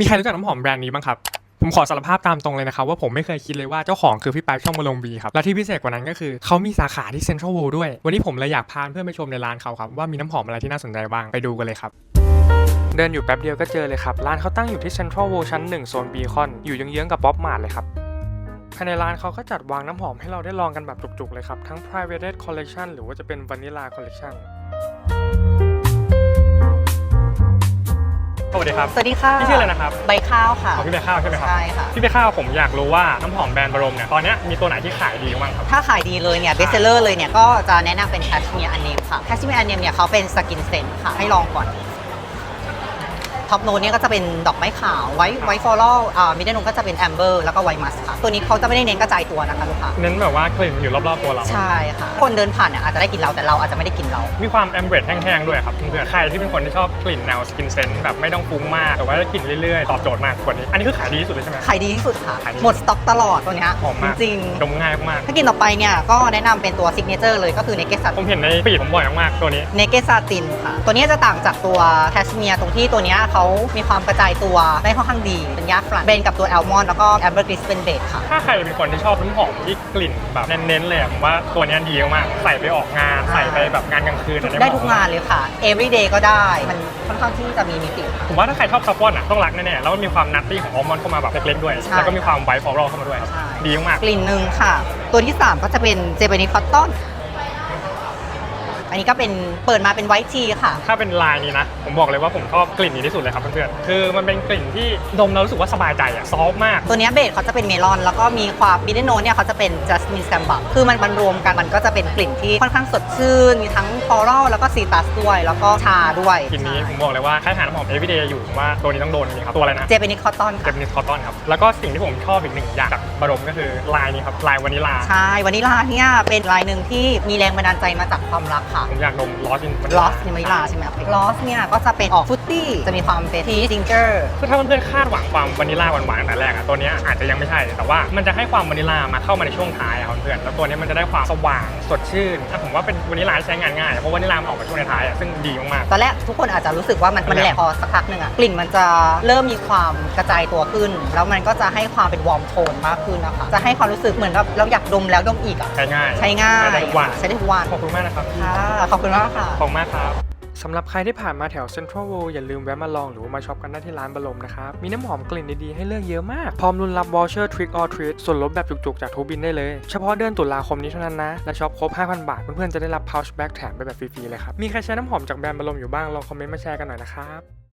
มีใครรู้จักน้ำหอมแบรนด์นี้บ้างครับ ผมขอสารภาพตามตรงเลยนะครับ ว่าผมไม่เคยคิดเลยว่าเจ้าของคือพี่ปายช่องมาลงบีครับ และที่พิเศษกว่านั้นก็คือเขามีสาขาที่เซ็นทรัลเวิลด์ด้วย วันนี้ผมเลยอยากพาเพื่อนไปชมในร้านเขาครับ ว่ามีน้ำหอมอะไรที่น่าสนใจบ้างไปดูกันเลยครับเดินอยู่แป๊บเดียวก็เจอเลยครับร้านเขาตั้งอยู่ที่เซ็นทรัลเวิลด์ชั้น1โซนบีคอนอยู่เยื้องๆกับป๊อปมาร์ทเลยครับภายในร้านเขาก็จัดวางน้ำหอมให้เราได้ลองกันแบบจุกๆเลยครับทั้ง private collection หรือว่าจะเป็น vanilla collection วัสดีครับสวัสดีค่ะพี่ชื่ออะไรนะครับใบข้าวค่ะอ๋อพี่เบข้าวใช่ไหมครับใช่ค่ะพี่ไปข้าวผมอยากรู้ว่าน้ำหอมแบรนด์บรมเนี่ยตอนเนี้ยมีตัวไหนที่ขายดีบ้างครับถ้าขายดีเลยเนี่ยเบสเซอร์เลยเนี่ยก็จะแนะนำเป็นแคชเมียร์อันเนมค่ะแคชเมียร์อันเนมเนี่ยเขาเป็นสกินเซนค่ะให้ลองก่อน ท็อปโนเนี่ยก็จะเป็นดอกไม้ขาวไวท์ไวท์ฟลอรัลอ่ามิดเดิลโนก็จะเป็นแอมเบอร์แล้วก็ไวท์มัสค่ะตัวนี้เขาจะไม่ได้เน้นกระจายตัวนะคะลูกค้าเน้นแบบว่ากลิ่นอยู่รอบๆตัวเรา ใช่ค่ะ คนเดินผ่านเนี่ยอาจจะได้กลินเราแต่เราอาจจะไม่ได้กลินเรา มีความแอมเบรดแห้งๆด้วยครับเพื่อนๆใครที่เป็นคนที่ชอบกลิ่นแนวสกินเซนต์แบบไม่ต้องฟุ้งมากแต่ว่าได้กลิ่นเรื่อยๆตอบโจทย์มากกว่านี้ อันนี้คือขายดีที่สุดเลยใช่ไหม ขายดีที่สุดค่ะ ขายดี หมดสต็อกตลอดตัวเนี้ยหอมมากจริงดมง่ายมากๆถ้ากินต่อไปเนี่ยก็แนะนำเป็นตัวซิกเนเจอร์เลยก็คือเนเกสัตๆผมเห็นในฟีดผมบ่อยมากๆตัวนี้ เนเกซาตินค่ะตัวนี้จะต่างจากตัวแคชเมียร์ตรงที่ตัวเนี้ยเขามีความกระจายตัวได้ค่อนข้างดีเป็นยาฝรั่งเบนกับตัวแอลมอนด์แล้วก็แอมเบอร์กริสเป็นเบสค่ะ ถ้าใครเป็นคนที่ชอบน้ำหอมที่กลิ่นแบบเน้นๆเลยอะผมว่าตัวเนี้ยดีมากๆใส่ไปออกงานใส่ไปแบบงานกลางคืนอะได้ทุกงานเลยค่ะ everyday ก็ได้มันค่อนข้างที่จะมีมิติค่ะผมว่าถ้าใครชอบคาร์บอนอะต้องรักแน่ๆแล้วมันมีความนัตตี้ของอัลมอนด์เข้ามาแบบเล็กๆด้วย ใช่ แล้วก็มีความไวท์ฟลอรัลเข้ามาด้วยครับใช่ดีมากกลิ่นหนึ่งค่ะ ตัวที่ 3 ก็จะเป็นเจแปนิคอตตอน อันนี้ก็เป็นเปิดมาเป็นไวท์ทีค่ะ ถ้าเป็นลายนี้นะ ผมบอกเลยว่าผมชอบกลิ่นนี้ที่สุดเลยครับเพื่อนๆ คือมันเป็นกลิ่นที่ดมแล้วรู้สึกว่าสบายใจอะซอฟต์มาก ตัวเนี้ยเบสเขาจะเป็นเมลอน แล้วก็มีความบิเดโนเนี่ยเขาจะเป็นจัสมินแซมบักคือมันมันรวมกันมันก็จะเป็นกลิ่นที่ค่อนข้างสดชื่น มีทั้งฟลอรัลแล้วก็ซีตัสด้วยแล้วก็ชาด้วยกลิ่นนี้ผมบอกเลยว่าใครหาน้ำหอม everyday อยู่ผมว่าตัวนี้ต้องโดนจริงๆครับตัวอะไรนะเจเปนิคอตตอนเจค่ะมนิสคอตตอนครับแล้วก็สิ่งที่ผมชอบอีกหนึ่งอย่างจากบารมก็คือลายนี้ครับลายวานิลาใช่วานิลาเนี่ยเป็นลายหนึ่งที่มีแรงบันดาลใจมาจากความรักค่ะผมอยากดมลอสอินลอสในวานิลาใช่ไหมลอสเนี่ยก็จะเป็นออกฟรุตตี้จะมีความเป็นทีจิงเจอร์คือถ้าเพื่อนๆคาดหวังความวานิลาหวานๆตั้งแต่แรกอะตัวเนี้ยอาจจะยังไม่ใช่ แต่ว่ามันจะให้ความวานิลามาเข้ามาในช่วงท้ายอะครับเพื่อนๆแล้วตัวเนี้ยมันจะได้ความสว่างสดชื่นถ้าผมว่าเป็นวานิลาที่ใช้งานง่ายเพราะวานิลามันออกมาช่วงในท้ายอะซึ่งดีมากๆตอนแรกทุกคนอาจจะรู้สึกว่ามันมันแหลกพอสักพักหนึ่งอะกลิ่นมันจะเริ่มมีความกระจายตัวขึ้น แล้วมันก็จะให้ความเป็นวอร์มโทนมากขึ้นนะคะจะให้ความรู้สึกเหมือนกับเราอยากดมแล้วดมอีกอะใช้ง่ายใช้ง่ายใช้ได้ทุกวันใช้ได้ทุกวันขอบคุณมากนะครับค่ะขอบคุณมากค่ะ ขอบคุณมากครับสำหรับใครที่ผ่านมาแถวเซ็นทรัลเวิลด์อย่าลืมแวะมาลองหรือว่ามาช็อปกันได้ที่ร้านบรมนะครับ มีน้ำหอมกลิ่นดี ๆ ให้เลือกเยอะมาก พร้อมรุนรับวอลเชอร์ทริกออทรีส่วนลดแบบจุก ๆ จากทูบินได้เลย เฉพาะเดือนตุลาคมนี้เท่านั้นนะ และช็อปครบ 5,000 บาท เพื่อน ๆ จะได้รับ pouch bag แถมไปแบบฟรี ๆ เลยครับ มีใครใช้น้ำหอมจากแบรนด์บรมอยู่บ้างลองคอมเมนต์มาแชร์กันหน่อยนะครับ